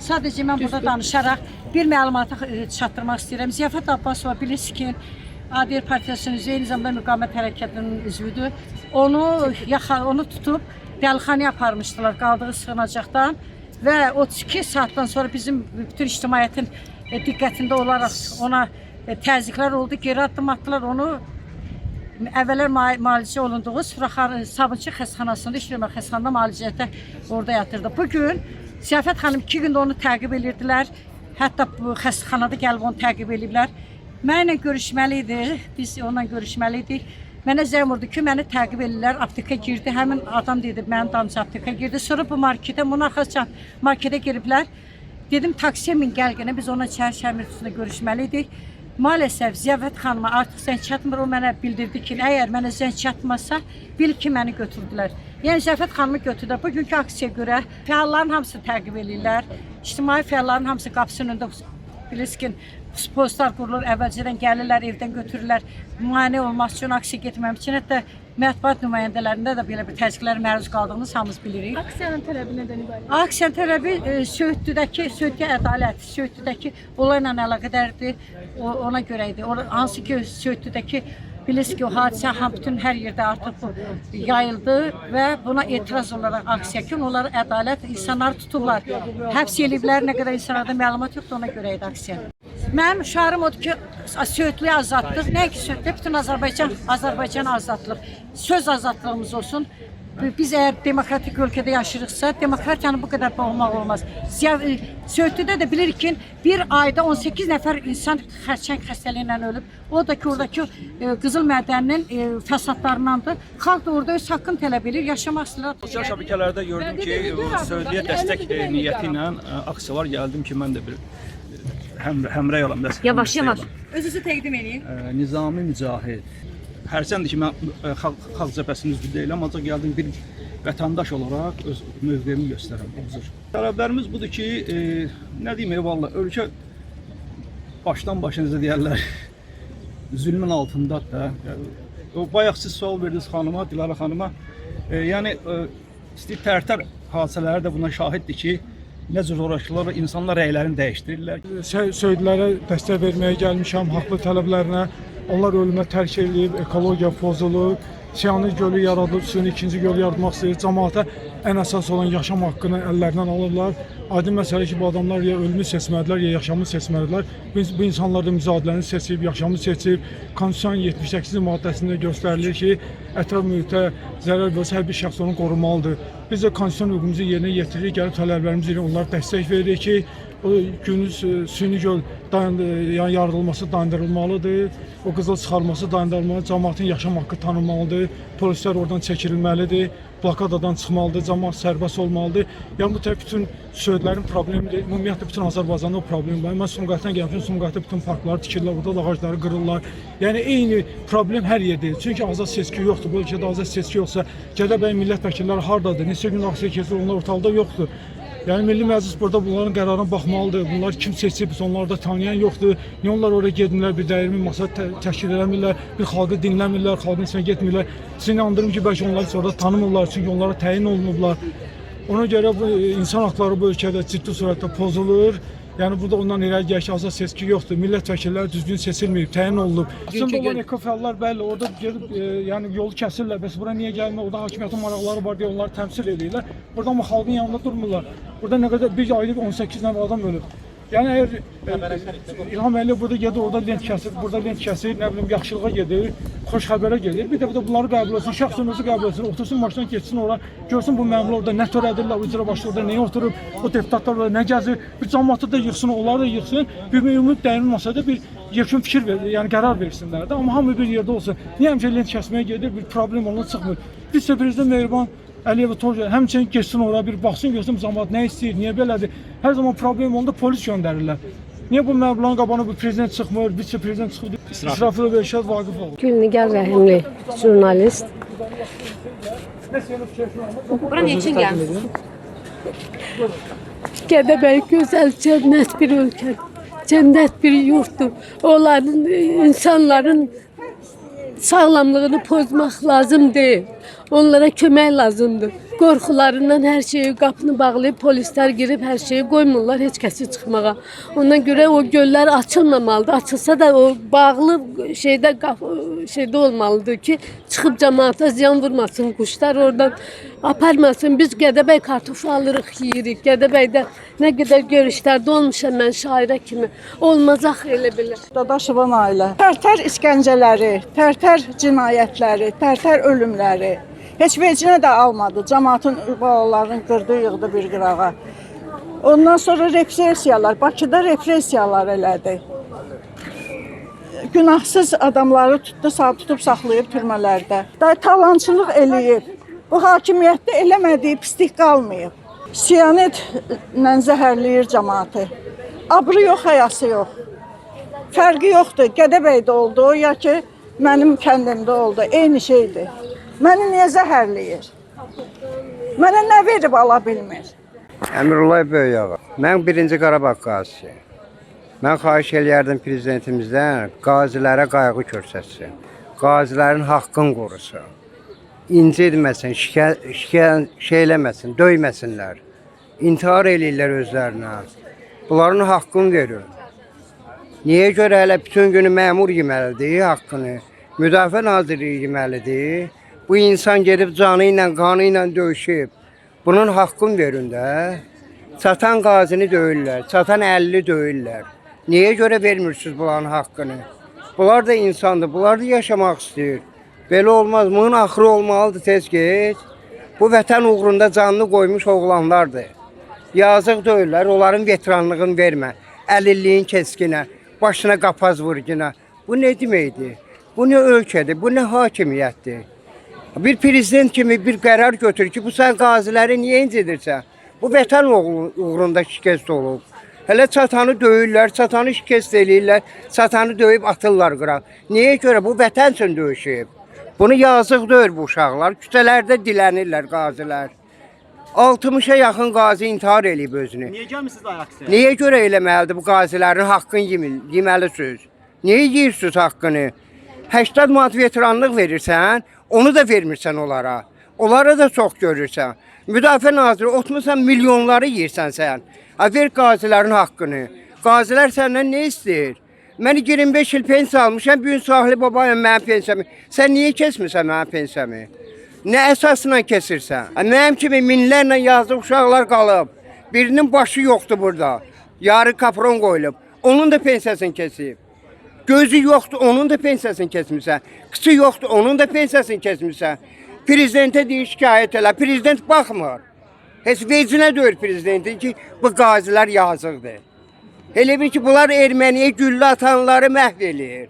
Sadəcə mən burada danışaraq bir məlumatı e, çatdırmaq istəyirəm. Ziyafət Abbasova bilirsiniz ki, ADR Partiyasının üzvü, eyni zamanda müqavimət hərəkatının üzvüdür. Onu yaxa, onu tutub dəlixanaya aparmışdılar qaldığı sığınacaqdan və 32 saatdan sonra bizim bütün ictimaiyyətin e, diqqətində olaraq ona e, təzyiqlər oldu, geri addım atdılar. Onu əvvəllər ma- müalicə olunduğu Suraxan Sabunçu xəstəxanasında işləmə xəstəxanada müalicədə orada yatırdı. Bu gün Ziyafət xanım 2 gündə onu təqib edirdilər. Hətta bu xəstəxanada gəlib onu təqib ediblər. Mənlə görüşməli. Biz onunla görüşməli idik. Mənə zəng vurdu ki, məni təqib edirlər. Apteka girdi. Həmin adam dedi, mənim damcı apteka girdi. Sonra bu marketə, Munaxaçan marketə giriblər. Dedim taksiyə min gəl gənə biz ona çər şəmir üstündə görüşməli. Maalesef Ziyafət xanıma artıq zəng çatmır. O mənə bildirdi ki, əgər mənə zəng çatmasa, bil ki, məni götürdülər. Yəni Ziyafət xanımı götürdülər. Bugünkü aksiyaya görə fəalların hamısı təqib edirlər. İctimai fəalların hamısı qapısının önündə bilirsiniz ki, postlar qurulur, əvvəlcədən gəlirlər, evdən götürürlər. Müayinə olmaq üçün, aksiya getməmək üçün, hətta mətbuat nümayəndələrində də belə bir təzyiqlərə məruz qaldığımız hamımız bilirik. Aksiyanın tələbi nədən ibarət? Aksiya tələbi e, Söğütlüdəki, Söğütlü ədalət, Söğütlüdəki olayla əlaqədardır. O, ona görə idi. O, hansı ki Söğütlüdəki bilirsiniz ki o hadisə ham bütün hər yerdə artıq yayıldı və buna etiraz olaraq aksiya ki, onları ədalət insanları tutublar. Həbs eliblər, nə qədər insanlarda məlumat yoxdur, ona görə idi aksiya. Mənim şarım odur ki, Söğütlüyü azadlıq, nə ki Söğütlü, bütün Azərbaycan, Azərbaycan azadlıq, söz azadlığımız olsun. Biz eğer demokratik ülkede yaşayırıqsa, demokratiyanı bu kadar boğmaq olmaz. E, Söğütlüdə də bilirik ki, bir ayda 18 nəfər insan xərçəng xəstəliyindən ölüb. O da ki, oradakı e, qızıl mədəninin e, fəsadlarındandır. Xalq da orada öz haqqını tələb edir, yaşamaq istəyirlər. Sosial şəbəkələrdə gördüm ki, Söğütlüyə dəstək e, niyyəti ilə e, aksiyalar gəldim ki, mən də bir həm həmrəy olam. dəstək- Yavaş, dəstək yavaş. olam. Özünüzü təqdim edin. Nizami Mücahid. Hərçəndir ki, mən e, xalq, xalq cəbhəsinin üzvü deyiləm, ancaq gəldim bir vətəndaş olaraq öz mövqeyimi göstərəm. Tələblərimiz budur ki, e, nə deyim, e, valla ölkə başdan başa necə deyərlər, zülmün altındadır da. O bayaq siz sual verdiniz xanıma, Dilara xanıma. E, yəni e, istəyir tərtər hadisələri də buna şahiddir ki, necə zorakılar insanlar rəylərini dəyişdirirlər. Sö- Söydlərə dəstək verməyə gəlmişəm, haqlı tələblərinə. Onlar ölümə tərk edilib, ekologiya pozulub, Siyani gölü yaradılıb, suyun ikinci gölü yaratmaq istəyir. Cəmaata ən əsas olan yaşam haqqını əllərindən alırlar. Aydın məsələ ki, bu adamlar ya ölümü seçmədilər, ya yaşamı seçmədilər. Bu, bu insanlar da mücadiləni seçib, yaşamı seçib. Konstitusiyanın 78-ci maddəsində ki, ətraf mühitə zərər versə hər bir şəxs onu qorumalıdır. Biz də konstitusiyon hüququmuzu yerinə yetiririk, gəlib tələblərimiz ilə onlara dəstək veririk ki, günüz e, süni göl yəni yaradılması dayandırılmalıdır. O qızıl çıxarılması dayandırılmalıdır. Cəmaətin yaşam haqqı tanınmalıdır. Polislər oradan çəkilməlidir. Blokadadan çıxmalıdır. Cəmaət sərbəst olmalıdır. Yəni bu tək bütün söhbətlərin problemi deyil. Ümumiyyətlə bütün Azərbaycanda o problem var. Mən Sumqayıtdan gəlmişəm. Sumqayıtda bütün parkları tikirlər, orada da ağacları qırırlar. Yəni eyni problem hər yerdədir. Çünki azad seçki yoxdur. Bu ölkədə azad seçki yoxsa Gədəbəy millət vəkilləri hardadır? Neçə gün aksiya keçir, onlar ortalıqda yoxdur. Yəni Milli Məclis burada bunların qərarına baxmalıdır. Bunlar kim seçib, onları tanıyan yoxdur. Niyə onlar oraya getmirlər, bir dəyirmi masa tə təşkil eləmirlər, bir xalqı dinləmirlər, xalqın içinə getmirlər. Sizin inandırım ki, bəlkə onlar sonra tanımırlar, çünki onlara təyin olunublar. Ona görə bu e, insan haqları bu ölkədə ciddi surətdə pozulur. Yəni burada ondan irəli gəlir ki, azad seçki yoxdur. Millət vəkilləri düzgün seçilməyib, təyin olunub. Əslində olan ekofəallar bəli, orada gedib e, yəni yolu kəsirlər. Bəs bura niyə gəlmir? Orada hakimiyyətin maraqları var deyə onları təmsil edirlər. Burada amma xalqın yanında durmurlar. Burada nə qədər bir ayda 18 nəfər adam ölüb. Yəni əgər e, İlham Əliyev burada gedir, orada lent kəsir, burada lent kəsir, nə bilim yaxşılığa gedir, xoş xəbərə gedir. Bir də bir də bunları qəbul etsin, şəxsən özü qəbul etsin, otursun maşından keçsin ora, görsün bu məmurlar orada nə törədirlər, icra başçı orada nəyə oturub, o deputatlar orada nə gəzir, bir cəmaatı da yığsın, onları da yığsın, bir ümumi dəyərli masada bir yekun fikir ver, yəni qərar versinlər də, amma hamı bir yerdə olsun. Niyə həmişə lent kəsməyə gedir, bir problem onun çıxmır. Biz də prezident Mehriban Əliyev Toca həmçinin keçsin ora bir baxsın görsün bu cəmaət nə istəyir, niyə belədir. Hər zaman problem olanda polis göndərirlər. Niyə bu məbləğin qabağına bu prezident çıxmır, vitse prezident çıxır? İsrafil Beşad Vaqifoğlu. Gülnigar Rəhimli, jurnalist. Bura nə üçün gəlmisiniz? Gədəbəy gözəl cənnət bir ölkə, cənnət bir yurtdur. Onların, insanların sağlamlığını pozmaq lazım deyil. Onlara kömək lazımdır. Qorxularından hər şeyi qapını bağlayıb polislər girib hər şeyi qoymurlar heç kəsi çıxmağa. Ondan görə o göllər açılmamalıdır. Açılsa da o bağlı şeydə şeydə olmalıdır ki, çıxıb cəmaata ziyan vurmasın quşlar oradan aparmasın. Biz Gədəbəy kartofu alırıq, yeyirik. Gədəbəydə nə qədər görüşlərdə olmuşam mən şairə kimi. Olmazaq elə belə. Dadaşovan ailə. Tərtər işgəncələri, tərtər cinayətləri, tərtər ölümləri heç vecinə də almadı. Cəmaatın balalarını qırdı, yığdı bir qırağa. Ondan sonra repressiyalar, Bakıda repressiyalar elədi. Günahsız adamları tutdu, sağ tutub saxlayıb türmələrdə. Da talançılıq eləyib. Bu hakimiyyətdə eləmədiyi pislik qalmayıb. Siyanetlə zəhərləyir cəmaatı. Abrı yox, həyası yox. Fərqi yoxdur. Gədəbəydə oldu ya ki, mənim kəndimdə oldu. Eyni şeydir. Məni niyə zəhərləyir? Mənə nə verib ala bilmir? Əmrullayev Böyüyağa. Mən birinci Qarabağ qazisiyəm. Mən xahiş eləyərdim prezidentimizdən qazilərə qayğı göstərsin. Qazilərin haqqını qorusun. İncitməsin, şikə, şikə, şey eləməsin, döyməsinlər. İntihar eləyirlər özlərinə. Bunların haqqını verin. Niyə görə hələ bütün günü məmur yeməlidir haqqını? Müdafiə Nazirliyi yeməlidir. Bu insan gedib canı ilə, qanı ilə döyüşüb. Bunun haqqını verin də. Satan qazini döyürlər, satan əlli döyürlər. Niyə görə vermirsiniz bunların haqqını? Bunlar da insandır, bunlar da yaşamaq istəyir. Belə olmaz, bunun axırı olmalıdır tez geç. Bu vətən uğrunda canını qoymuş oğlanlardır. Yazıq döyürlər, onların veteranlığını vermə. Əlilliyin keskinə, başına qapaz vurguna. Bu nə deməkdir? Bu nə ölkədir, bu nə hakimiyyətdir? Bir prezident kimi bir qərar götür ki, bu sən qaziləri niyə incidirsən? Bu vətən uğru- uğrunda şikəst olub. Hələ çatanı döyürlər, çatanı şikəst eləyirlər, çatanı döyüb atırlar qıra. Niyə görə bu vətən üçün döyüşüb? Bunu yazıq deyil bu uşaqlar. Küçələrdə dilənirlər qazilər. 60-a yaxın qazi intihar eləyib özünü. Niyə gəlmisiniz ayaq üstə? Niyə görə eləməlidir bu qazilərin haqqını yemil, yeməlisiniz? Niyə yeyirsiniz haqqını? 80 manat veteranlıq verirsən, onu da vermirsən onlara. Onlara da çox görürsən. Müdafiə naziri otmusan milyonları yeyirsən sən. Ha ver qazilərin haqqını. Qazilər səndən nə istəyir? Mən 25 il pensiya almışam, bu gün sahili babayam mənim pensiyamı. Sən niyə kesmirsən mənim pensiyamı? Nə əsasla kesirsən? Ha, Mənim kimi minlərlə yazıq uşaqlar qalıb. Birinin başı yoxdur burada. Yarı kapron qoyulub. Onun da pensiyasını kesib. Gözü yoxdur, onun da pensiyasını kesmirsən. Qıçı yoxdur, onun da pensiyasını kesmirsən. Prezidentə deyir şikayət elə. Prezident baxmır. Heç vecinə deyir prezidentin ki, bu qazilər yazıqdır. Elə bil ki, bunlar erməniyə güllə atanları məhv eləyir.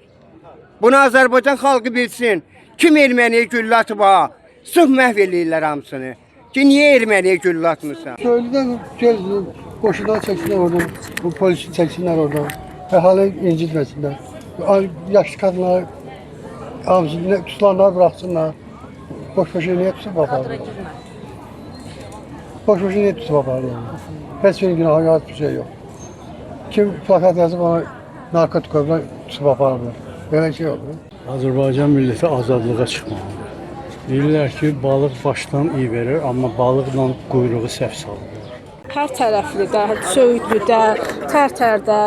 Bunu Azərbaycan xalqı bilsin. Kim erməniyə güllə atıb ha? Sırf məhv eləyirlər hamısını. Ki, niyə erməniyə güllə atmırsan? Köylüden göz koşudan çeksinler oradan. Bu polisi çeksinler oradan. Ehali incitmesinler. Yaşlı kadınlar avcını tutulanlar bıraksınlar. Boş boşuna niye tutup bakarlar? Boş boşuna niye tutup bakarlar? Hiç bir günahı yok, bir şey yok. Kim plakat yazıp ona narkotik koyup tutup bakarlar. Böyle şey olur. Azərbaycan milləti azadlığa çıxmalıdır. Deyirlər ki, balıq başdan iyi verir, amma balıqla quyruğu səhv salır. Hər tərəflidə, Söyüdlüdə, Tərtərdə,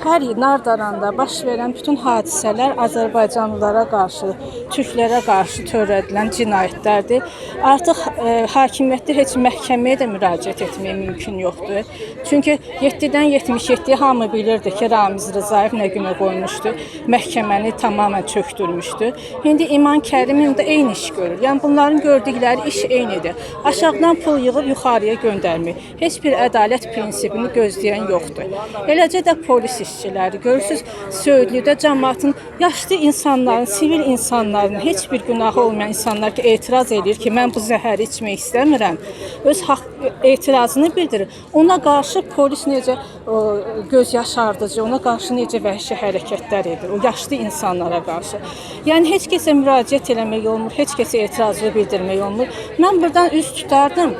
hər Nardaranda baş verən bütün hadisələr Azərbaycanlılara qarşı, türklərə qarşı törədilən cinayətlərdir. Artıq e, hakimiyyətdə heç məhkəməyə də müraciət etmək mümkün yoxdur. Çünki 7-dən 77 hamı bilirdi ki, Ramiz Rzayev nə günə qoymuşdu, məhkəməni tamamilə çökdürmüşdü. İndi İman Kərimov da eyni iş görür. Yəni bunların gördükləri iş eynidir. Aşağıdan pul yığıb yuxarıya göndərmək. Heç bir ədalət prinsipini gözləyən yoxdur. Eləcə də polis işçiləri görürsüz, Söydlüdə cəmaatın yaşlı insanların, sivil insanların, heç bir günahı olmayan insanlar ki, etiraz edir ki, mən bu zəhəri içmək istəmirəm. Öz haqq etirazını bildirir. Ona qarşı polis necə göz yaşardıcı, ona qarşı necə vəhşi hərəkətlər edir, o yaşlı insanlara qarşı. Yəni heç kəsə müraciət eləmək olmur, heç kəsə etirazı bildirmək olmur. Mən burdan üz tutardım.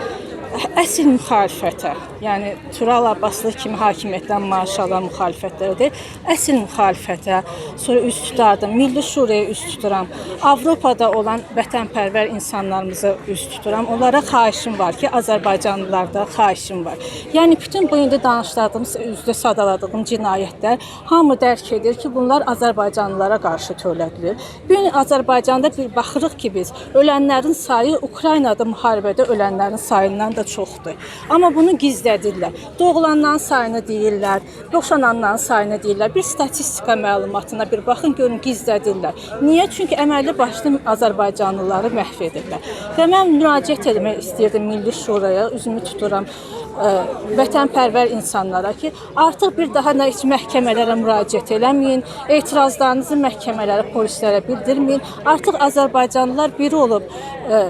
Əsl müxalifətə, yəni Tural Abbaslı kimi hakimiyyətdən maaş alan müxalifətlərə deyil, əsl müxalifətə, sonra üst tutardım, Milli Şuraya üst tuturam, Avropada olan vətənpərvər insanlarımıza üst tuturam. Onlara xahişim var ki, Azərbaycanlılarda xahişim var. Yəni bütün bu indi danışdığım, üzdə sadaladığım cinayətlər hamı dərk edir ki, bunlar Azərbaycanlılara qarşı törədilir. Bu gün Azərbaycanda bir baxırıq ki, biz ölənlərin sayı Ukraynada müharibədə ölənlərin sayından da çoxdur. Amma bunu gizlədirlər. Doğulanların sayını deyirlər, boşananların sayını deyirlər. Bir statistika məlumatına bir baxın görün gizlədirlər. Niyə? Çünki əməlli başlı Azərbaycanlıları məhv edirlər. Və mən müraciət etmək istəyirdim Milli Şuraya, üzümü tuturam ə, vətənpərvər insanlara ki, artıq bir daha nə heç məhkəmələrə müraciət eləməyin, etirazlarınızı məhkəmələrə, polislərə bildirməyin. Artıq Azərbaycanlılar biri olub ə,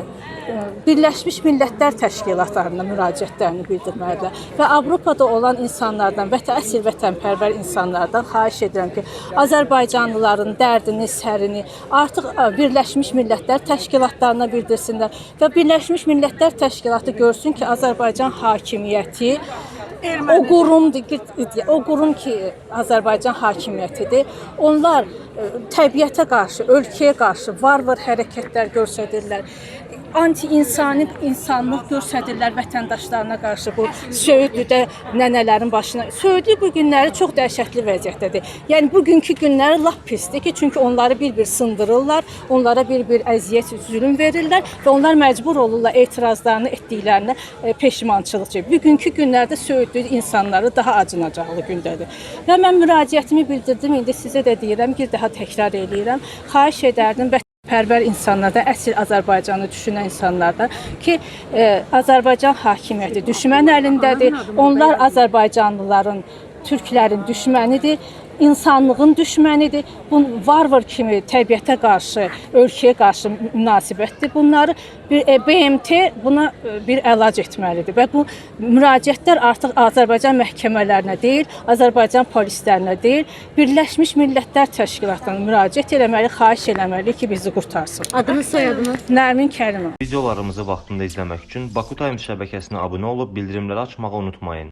Birləşmiş Millətlər Təşkilatlarına müraciətlərini bildirməlidirlər və Avropada olan insanlardan və əsl vətənpərvər insanlardan xahiş edirəm ki, Azərbaycanlıların dərdini, sərini artıq Birləşmiş Millətlər Təşkilatlarına bildirsinlər və Birləşmiş Millətlər Təşkilatı görsün ki, Azərbaycan hakimiyyəti o qurumdur, o qurum ki, Azərbaycan hakimiyyətidir. Onlar təbiətə qarşı, ölkəyə qarşı var-var hərəkətlər göstərirlər. Anti-insani insanlıq göstərirlər vətəndaşlarına qarşı bu Söğütlüdə nənələrin başına. Söğütlü bu günləri çox dəhşətli vəziyyətdədir. Yəni bugünkü günləri lap pisdir ki, çünki onları bir-bir sındırırlar, onlara bir-bir əziyyət, zülm verirlər və onlar məcbur olurlar etirazlarını etdiklərinə e, peşmançılıq çəkir. Bugünkü günlərdə Söğütlü insanları daha acınacaqlı gündədir. Və mən müraciətimi bildirdim, indi sizə də deyirəm, bir daha təkrar eləyirəm. Xahiş edərdim və pərvər insanlarda, əsl Azərbaycanı düşünən insanlarda ki, e, Azərbaycan hakimiyyəti düşmən əlindədir. Onlar Azərbaycanlıların, türklərin düşmənidir. İnsanlığın düşmənidir. Bu varvar kimi təbiətə qarşı, ölkəyə qarşı münasibətdir. Bunları bir e, BMT buna e, bir əlac etməlidir və bu müraciətlər artıq Azərbaycan məhkəmələrinə deyil, Azərbaycan polislərinə deyil, Birləşmiş Millətlər Təşkilatına müraciət etməli, xahiş etməli ki, bizi qurtarsın. Adınız, soyadınız? Nərmin Kərimov Videolarımızı vaxtında izləmək üçün Baku Times şəbəkəsinə abunə olub bildirimləri açmağı unutmayın.